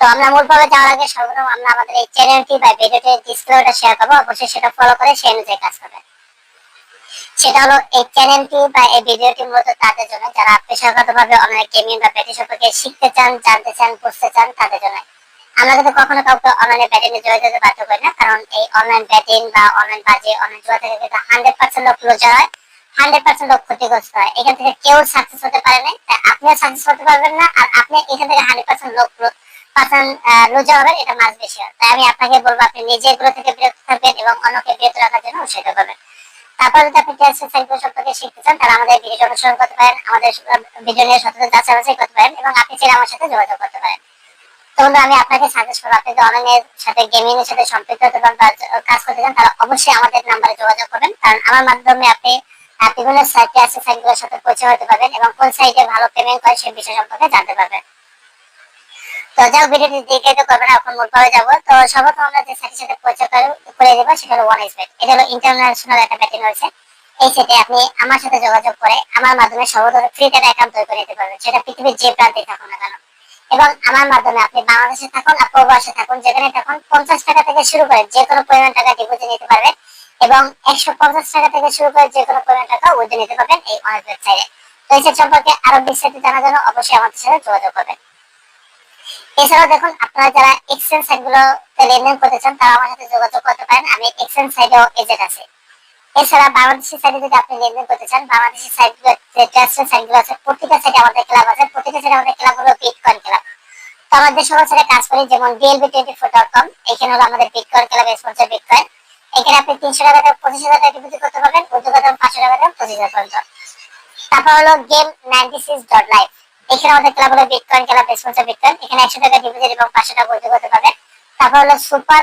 তো আমরা যাওয়ার আগে সর্বপ্রথম আমরা আমাদের এই চ্যানেলটি বা ডিসপ্লেটা শেয়ার করব। অবশ্যই সেটা ফলো করে অনুযায়ী কাজ সেটা হলো এই চ্যানেলটি বা এই ভিডিওটি মূলত তাদের জন্য। যারা পেশাগতভাবে অনলাইন গেমিং বা ব্যাটিং সম্পর্কে শিখতে চান, জানতে চান, বুঝতে চান, তাদের জন্য। আমরা কিন্তু কখনো কাউকে অনলাইনে বাধ্য করি না। কারণ এই অনলাইন ব্যাটিং বা অনলাইন বাজে অনলাইন থেকে কিন্তু হান্ড্রেড পার্সেন্ট লোক লুজার হয় হান্ড্রেড পার্সেন্ট লোক ক্ষতিগ্রস্ত হয়। এখান থেকে কেউ সাকসেস হতে পারে না আপনিও সাকসেস হতে পারবেন না, আর আপনি এখান থেকে হান্ড্রেড পার্সেন্ট লোক হবেন এটা বেশি তাই আমি আপনাকে বলব, আপনি নিজে এগুলো থেকে বিরত থাকবেন এবং অন্যকে বিরত রাখার জন্য উৎসাহিত করবেন। তারপর যদি আপনি সম্পর্কে শিখতে চান, তাহলে আমাদের ভিডিও অনুসরণ করতে পারেন, আমাদের ভিডিও নিয়ে করতে পারেন এবং আপনি চাইলে আমার সাথে যোগাযোগ করতে পারেন। আমি আপনাকে সাজেস্ট করব, আপনি যদি অনলাইনের সাথে গেমিং এর সাথে সম্পৃক্ত হতে চান বা কাজ করতে চান, তাহলে অবশ্যই আমাদের নাম্বারে যোগাযোগ করবেন। কারণ আমার মাধ্যমে আপনি বিভিন্ন সাইটে আছে সাইটগুলোর সাথে পরিচয় হতে পারবেন এবং কোন সাইটে ভালো পেমেন্ট করে সেই বিষয় সম্পর্কে জানতে পারবেন। তো যাও ভিডিওটি তো মূল যাব। তো সর্বপ্রথম আমরা যে সাথে পরিচয় করে- দেবো, সেটা হলো ওয়ান এটা হলো ইন্টারন্যাশনাল একটা ব্যাটিং রয়েছে। এই আপনি আমার সাথে যোগাযোগ করে আমার মাধ্যমে ফ্রিতে একটা অ্যাকাউন্ট তৈরি করে নিতে পারবেন। সেটা পৃথিবীর যে প্রান্তে থাকুন না কেন এবং আমার মাধ্যমে আপনি বাংলাদেশে থাকুন আর প্রবাসে থাকুন, যেখানে থাকুন, পঞ্চাশ টাকা থেকে শুরু করে যে কোনো পরিমাণ টাকা ডিপোজিট নিতে পারবেন এবং একশো পঞ্চাশ টাকা থেকে শুরু করে যে কোনো পরিমাণ টাকা উইথড্র নিতে পারবেন এই অনেক তো এই সম্পর্কে আরও বিস্তারিত জানার জন্য অবশ্যই আমাদের সাথে যোগাযোগ করবেন। এছাড়াও দেখুন, আপনারা যারা এক্সচেঞ্জ সাইটগুলোতে লেনদেন করতে চান, তারা আমার সাথে যোগাযোগ করতে পারেন। আমি এক্সচেঞ্জ সাইটেও এজেন্ট আছে। এছাড়া বাংলাদেশি সাইটে যদি আপনি লেনদেন করতে চান, বাংলাদেশি সাইটগুলো যে ট্রাস্টেড সাইটগুলো আছে, প্রতিটা সাইটে আমাদের ক্লাব আছে। প্রতিটা সাইটে আমাদের ক্লাব হলো বিটকয়েন ক্লাব তো আমাদের সকল সাইটে কাজ করি, যেমন DLB twenty four dot com এখানে হলো আমাদের বিটকয়েন ক্লাব স্পন্সর বিটকয়েন এখানে আপনি তিনশো টাকা থেকে পঁচিশ হাজার টাকা ডিপোজিট করতে পারবেন। উদ্যোগ পাঁচশো টাকা থেকে পঁচিশ হাজার পর্যন্ত। তারপর হলো game ninety six dot live আমাদের ক্লাব হলো বিটকয়েন ক্লাব বিটকয়েন এখানে একশো টাকা ডিপোজিট এবং পাঁচশো টাকা উদ্যোগ করতে পারবেন। তারপর হলো সুপার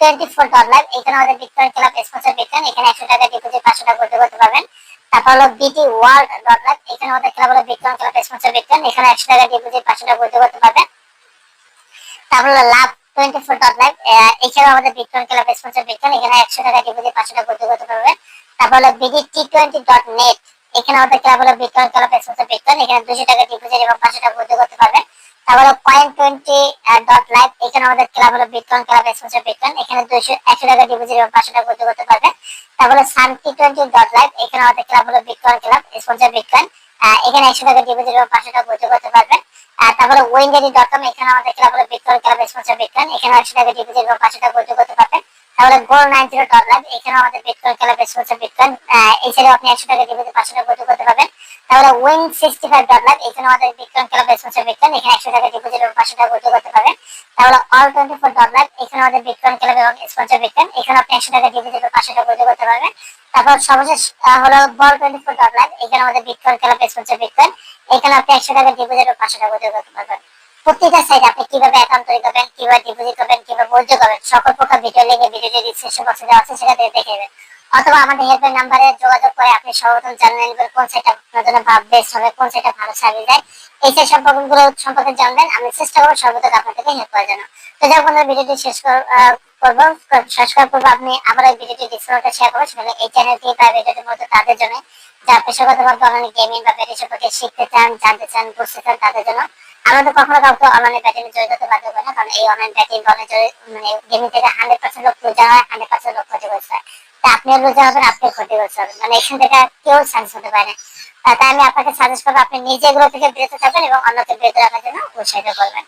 টোয়েন্টি ফোর লাইভ এখানে আমাদের বিটকয়েন ক্লাব স্পন্সর বিটকয়েন এখানে একশো টাকা ডিপোজিট পাঁচশো টাকা উদ্যোগ করতে পারবেন। তারপর হলো বিটি ওয়ার্ল্ড এখানে আমাদের ক্লাব হলো বিটকয়েন ক্লাব বিটকয়েন এখানে একশো টাকা ডিপোজিট পাঁচশো টাকা উদ্যোগ করতে পারবেন। তারপর হলো লাভ টোয়েন্টি ফোর আমাদের বিটকয়েন ক্লাব বিটকয়েন এখানে একশো টাকা ডিপোজিট পাঁচশো টাকা উদ্যোগ করতে পারবেন। তারপর হলো BD T twenty dot net এখানে আমাদের ক্লাব হলো বিটকয়েন ক্লাব স্পন্সর বিটকয়েন এখানে দুশো টাকা ডিপোজিট এবং পাঁচশো টাকা উদ্যোগ করতে পারবেন। তারপর পয়েন্ট টোয়েন্টি ডট লাইভ এখানে আমাদের ক্লাব হলো বিটকয়েন ক্লাব স্পন্সর বিটকয়েন এখানে দুশো, একশো টাকা ডিপোজিট এবং পাঁচশো টাকা উদ্যোগ করতে পারবেন। তারপর টি টোয়েন্টি ডট লাইভ এখানে আমাদের ক্লাব হলো বিটকয়েন ক্লাব স্পন্সর বিটকয়েন এখানে একশো টাকা ডিপোজিট এবং পাঁচশো টাকা উদ্যোগ করতে পারবেন। তারপরে উইন্ডারি ডট কম এখানে আমাদের ক্লাব হলো বিটকয়েন ক্লাব স্পন্সর বিটকয়েন এখানে একশো টাকা ডিপোজিট এবং পাঁচশো টাকা উদ্যোগ করতে পারবেন। তাহলে গোল নাইন জিরো লাইভ এখানে আমাদের বিটকয়েন ক্লাব স্পন্সর বিটকয়েন এছাড়াও আপনি একশো টাকা ডিপোজিট পাঁচশো টাকা উদ্যোগ করতে পারবেন। তাহলে উইন সিক্সটি ফাইভ লাইভ এখানে আমাদের বিটকয়েন ক্লাব স্পন্সর বিটকয়েন এখানে একশো টাকা ডিপোজিট এবং পাঁচশো টাকা উদ্যোগ করতে পারবেন। তাহলে অল টোয়েন্টি ফোর লাইভ এখানে আমাদের বিটকয়েন ক্লাব এবং স্পন্সর বিটকয়েন এখানে আপনি একশো টাকা ডিপোজিট এবং পাঁচশো টাকা উদ্যোগ করতে পারবেন। তারপর সর্বশেষ হলো বল টোয়েন্টি ফোর ডলার এখানে আমাদের বিটকয়েন ক্লাব স্পন্সর বিটকয়েন এখানে আপনি একশো টাকা ডিপোজিট এবং পাঁচশো টাকা উদ্যোগ করতে পারবেন। প্রত্যেকটা সাইটে আপনি কীভাবে অ্যাকাউন্ট তৈরি করবেন, কীভাবে ডিপোজিট করবেন, কীভাবে বৈধ করবেন, সকল প্রকার ভিডিও লিখে ভিডিও ডিসক্রিপশন বক্সে দেওয়া আছে দিয়ে দেখে নেবেন। অথবা আমাদের হেল্পলাইন নাম্বারে যোগাযোগ করে আপনি সর্বপ্রথম জানতে নেবেন কোন সাইটটা আপনার জন্য বেস্ট হবে, কোন সাইটটা ভালো সার্ভিস দেয়। এই সাইট সম্পর্কগুলো সম্পর্কে জানবেন, আমি চেষ্টা করব সর্বতক আপনার থেকে হেল্প করার জন্য। তো যাই হোক ভিডিওটি শেষ কর- করব। শেষ করার পূর্বে আপনি আবার এই ভিডিওটি ডিসক্রিপশনটা শেয়ার করব সেখানে এই চ্যানেলটি বা ভিডিওটি মূলত তাদের জন্য, যারা পেশাগতভাবে অনলাইন গেমিং বা ব্যাটিং সম্পর্কে শিখতে চান, জানতে চান, বুঝতে চান তাদের জন্য আমরা তো কখনো কাউকে অনলাইন ব্যাটিং জয় করতে না, কারণ এই অনলাইন ব্যাটিং অনলাইন মানে গেমিং থেকে হান্ড্রেড পার্সেন্ট লোক রোজা হয় হান্ড্রেড পার্সেন্ট লোক হয় তা আপনিও রোজা হবেন ক্ষতিগ্রস্ত হবেন মানে এখান থেকে কেউ চান্স হতে পারে তাই আমি আপনাকে সাজেস্ট করব, আপনি নিজে এগুলো থেকে বিরত থাকবেন এবং অন্যকে বিরত রাখার জন্য উৎসাহিত করবেন।